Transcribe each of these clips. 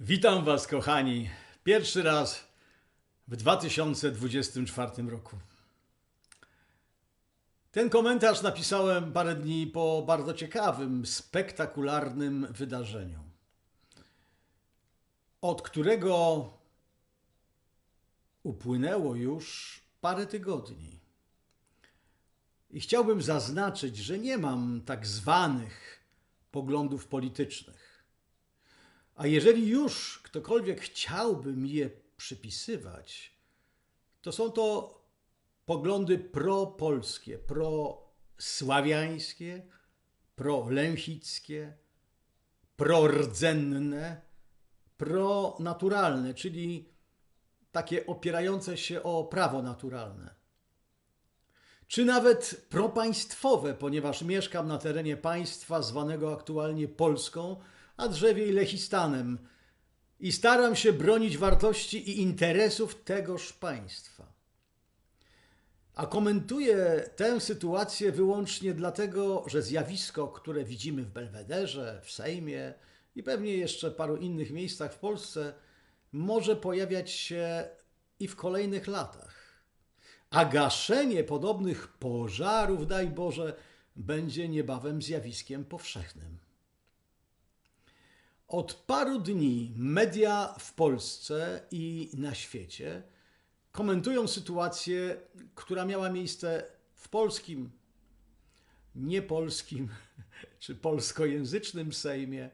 Witam Was, kochani. Pierwszy raz w 2024 roku. Ten komentarz napisałem parę dni po bardzo ciekawym, spektakularnym wydarzeniu, od którego upłynęło już parę tygodni. I chciałbym zaznaczyć, że nie mam tak zwanych poglądów politycznych. A jeżeli już ktokolwiek chciałby mi je przypisywać, to są to poglądy propolskie, prosławiańskie, prolęchickie, prordzenne, pronaturalne, czyli takie opierające się o prawo naturalne. Czy nawet propaństwowe, ponieważ mieszkam na terenie państwa zwanego aktualnie Polską, a drzewiej Lechistanem i staram się bronić wartości i interesów tegoż państwa. A komentuję tę sytuację wyłącznie dlatego, że zjawisko, które widzimy w Belwederze, w Sejmie i pewnie jeszcze paru innych miejscach w Polsce, może pojawiać się i w kolejnych latach. A gaszenie podobnych pożarów, daj Boże, będzie niebawem zjawiskiem powszechnym. Od paru dni media w Polsce i na świecie komentują sytuację, która miała miejsce w polskim, niepolskim czy polskojęzycznym Sejmie.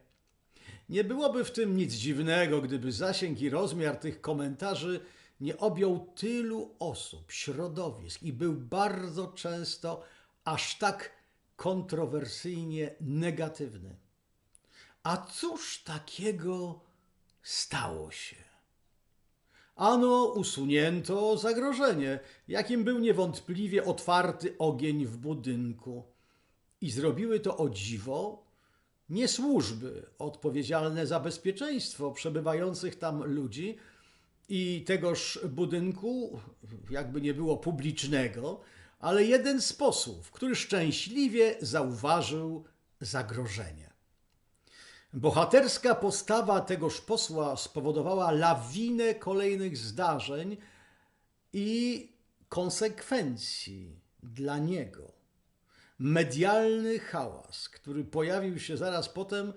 Nie byłoby w tym nic dziwnego, gdyby zasięg i rozmiar tych komentarzy nie objął tylu osób, środowisk i był bardzo często aż tak kontrowersyjnie negatywny. A cóż takiego stało się? Ano usunięto zagrożenie, jakim był niewątpliwie otwarty ogień w budynku. I zrobiły to o dziwo nie służby odpowiedzialne za bezpieczeństwo przebywających tam ludzi i tegoż budynku, jakby nie było publicznego, ale jeden z posłów, który szczęśliwie zauważył zagrożenie. Bohaterska postawa tegoż posła spowodowała lawinę kolejnych zdarzeń i konsekwencji dla niego. Medialny hałas, który pojawił się zaraz potem,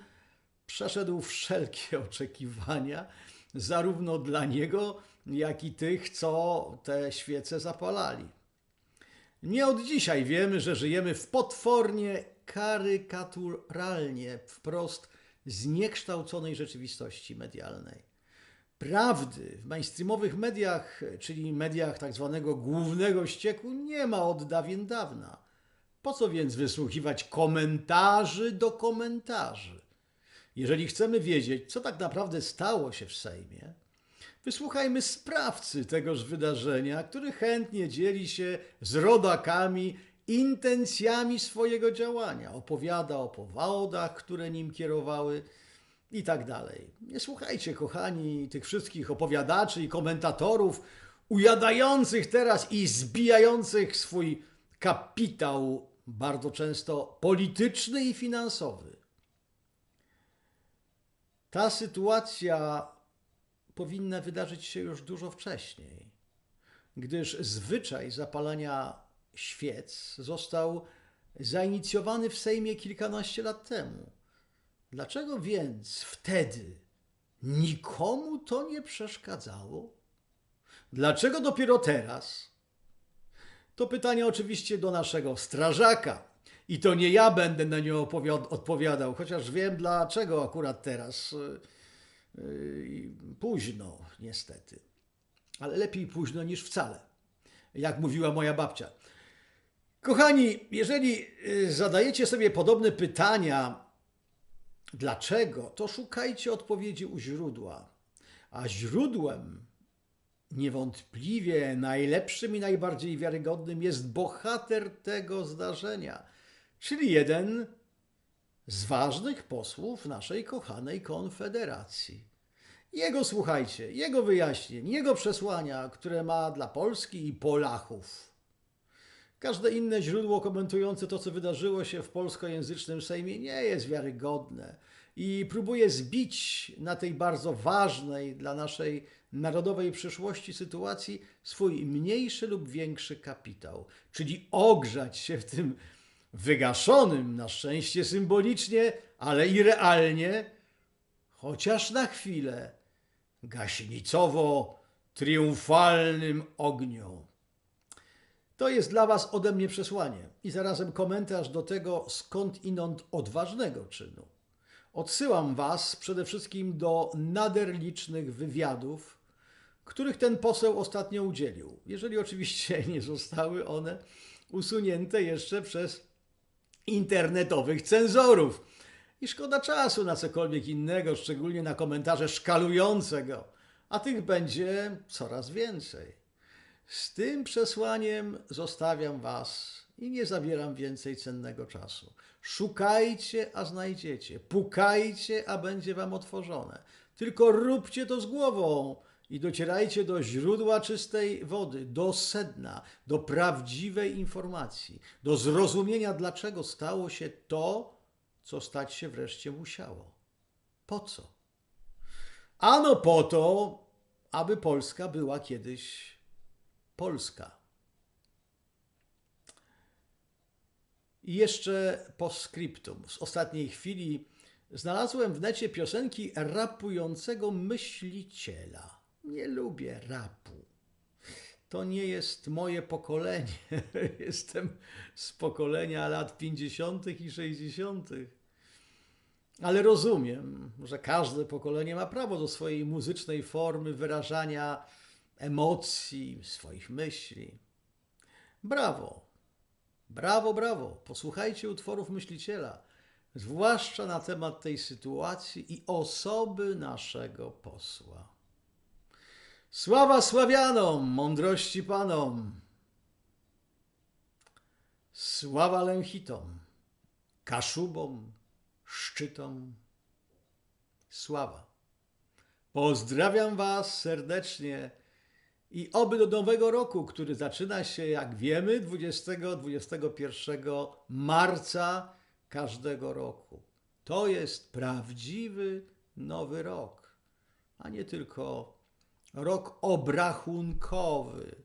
przeszedł wszelkie oczekiwania, zarówno dla niego, jak i tych, co te świece zapalali. Nie od dzisiaj wiemy, że żyjemy w potwornie karykaturalnie, wprost zniekształconej rzeczywistości medialnej. Prawdy w mainstreamowych mediach, czyli mediach tak zwanego głównego ścieku, nie ma od dawien dawna. Po co więc wysłuchiwać komentarzy do komentarzy? Jeżeli chcemy wiedzieć, co tak naprawdę stało się w Sejmie, wysłuchajmy sprawcy tegoż wydarzenia, który chętnie dzieli się z rodakami intencjami swojego działania. Opowiada o powodach, które nim kierowały i tak dalej. Nie słuchajcie, kochani, tych wszystkich opowiadaczy i komentatorów ujadających teraz i zbijających swój kapitał, bardzo często polityczny i finansowy. Ta sytuacja powinna wydarzyć się już dużo wcześniej, gdyż zwyczaj zapalania świec został zainicjowany w Sejmie kilkanaście lat temu. Dlaczego więc wtedy nikomu to nie przeszkadzało? Dlaczego dopiero teraz? To pytanie oczywiście do naszego strażaka. I to nie ja będę na nie odpowiadał, chociaż wiem dlaczego akurat teraz. Yy, późno, niestety. Ale lepiej późno niż wcale. Jak mówiła moja babcia. Kochani, jeżeli y, zadajecie sobie podobne pytania, dlaczego, to szukajcie odpowiedzi u źródła. A źródłem niewątpliwie najlepszym i najbardziej wiarygodnym jest bohater tego zdarzenia, czyli jeden z ważnych posłów naszej kochanej Konfederacji. Jego słuchajcie, jego wyjaśnień, jego przesłania, które ma dla Polski i Polachów. Każde inne źródło komentujące to, co wydarzyło się w polskojęzycznym Sejmie, nie jest wiarygodne. i próbuje zbić na tej bardzo ważnej dla naszej narodowej przyszłości sytuacji swój mniejszy lub większy kapitał, czyli ogrzać się w tym wygaszonym, na szczęście symbolicznie, ale i realnie, chociaż na chwilę, gaśnicowo-triumfalnym ogniu. To jest dla Was ode mnie przesłanie i zarazem komentarz do tego skąd inąd odważnego czynu. Odsyłam Was przede wszystkim do nader licznych wywiadów, których ten poseł ostatnio udzielił, jeżeli oczywiście nie zostały one usunięte jeszcze przez internetowych cenzorów. I szkoda czasu na cokolwiek innego, szczególnie na komentarze szkalujące go, a tych będzie coraz więcej. Z tym przesłaniem zostawiam Was i nie zabieram więcej cennego czasu. Szukajcie, a znajdziecie. Pukajcie, a będzie Wam otworzone. Tylko róbcie to z głową i docierajcie do źródła czystej wody, do sedna, do prawdziwej informacji, do zrozumienia, dlaczego stało się to, co stać się wreszcie musiało. Po co? Ano po to, aby Polska była kiedyś Polska. I jeszcze postscriptum. Z ostatniej chwili znalazłem w necie piosenki rapującego myśliciela. Nie lubię rapu. To nie jest moje pokolenie. Jestem z pokolenia lat 50. i 60. Ale rozumiem, że każde pokolenie ma prawo do swojej muzycznej formy wyrażania emocji, swoich myśli. Brawo, brawo, brawo. Posłuchajcie utworów myśliciela, zwłaszcza na temat tej sytuacji i osoby naszego posła. Sława Sławianom, mądrości Panom. Sława Lęchitom, Kaszubom, Szczytom. Sława. Pozdrawiam Was serdecznie i oby do nowego roku, który zaczyna się, jak wiemy, 20-21 marca każdego roku. To jest prawdziwy nowy rok, a nie tylko rok obrachunkowy,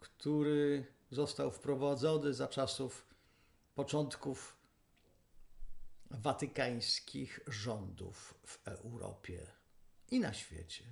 który został wprowadzony za czasów początków watykańskich rządów w Europie i na świecie.